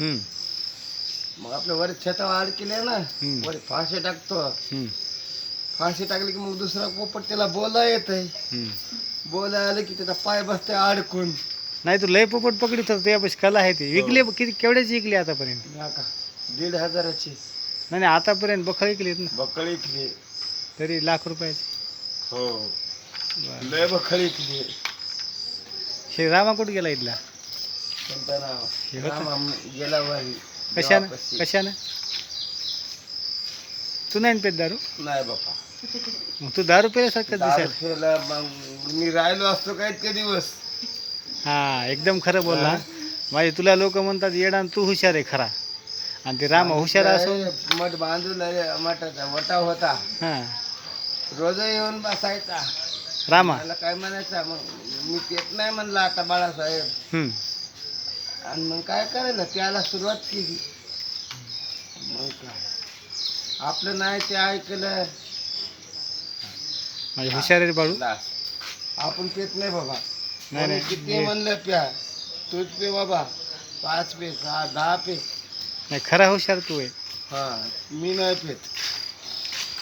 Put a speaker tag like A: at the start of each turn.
A: मग आपल्या वर छतावर आड केले ना. वर फाशी टाकतो. फाशी टाकली की मग दुसरा पोपट त्याला बोला येत आहे. बोला आलं की त्याचा पाय बसते अडकून.
B: नाही तू लय पोपट पकडीत होता त्यापाशी कला आहे ती. विकली किती केवढ्याची विकली आतापर्यंत?
A: हा का दीड हजाराची.
B: नाही नाही आतापर्यंत बखळ विकलीत ना.
A: बकळी इकली
B: तरी लाख रुपयाची.
A: हो. लय बकळी इकली
B: हे रामा कुठं गेला इथला?
A: गेला वारी
B: कशानं?
A: देवापाशी.
B: कशानं? तू नाही पेत दारू?
A: नाही बापा.
B: मग तू दारू पेल्यासारखं
A: मग मी राहिलो असतो काय इतके दिवस?
B: हा एकदम खरं बोलला. माझे तुला लोक म्हणतात येडा तू हुशार आहे खरा. आणि ते रामा हुशार असो.
A: मठ बांधून मठाचा वटा होता.
B: हा.
A: रोज येऊन बसायचा.
B: रामा.
A: मला काय म्हणायचा मग मी पेत नाही म्हणलं आता बाळासाहेब.
B: हम्म.
A: आणि मग काय करायला त्याला सुरुवात केली. मग काय? आपलं नाही ते ऐकलं.
B: माझे हुशार आहे रे बाळू?
A: लास. आपण पेत नाही बाबा.
B: नाही, नाही.
A: किती म्हणलं प्या तूच पे बाबा. पाच पे सहा दहा पे.
B: नाही खरा हुशार तू आहे.
A: हा मी नाही पेत.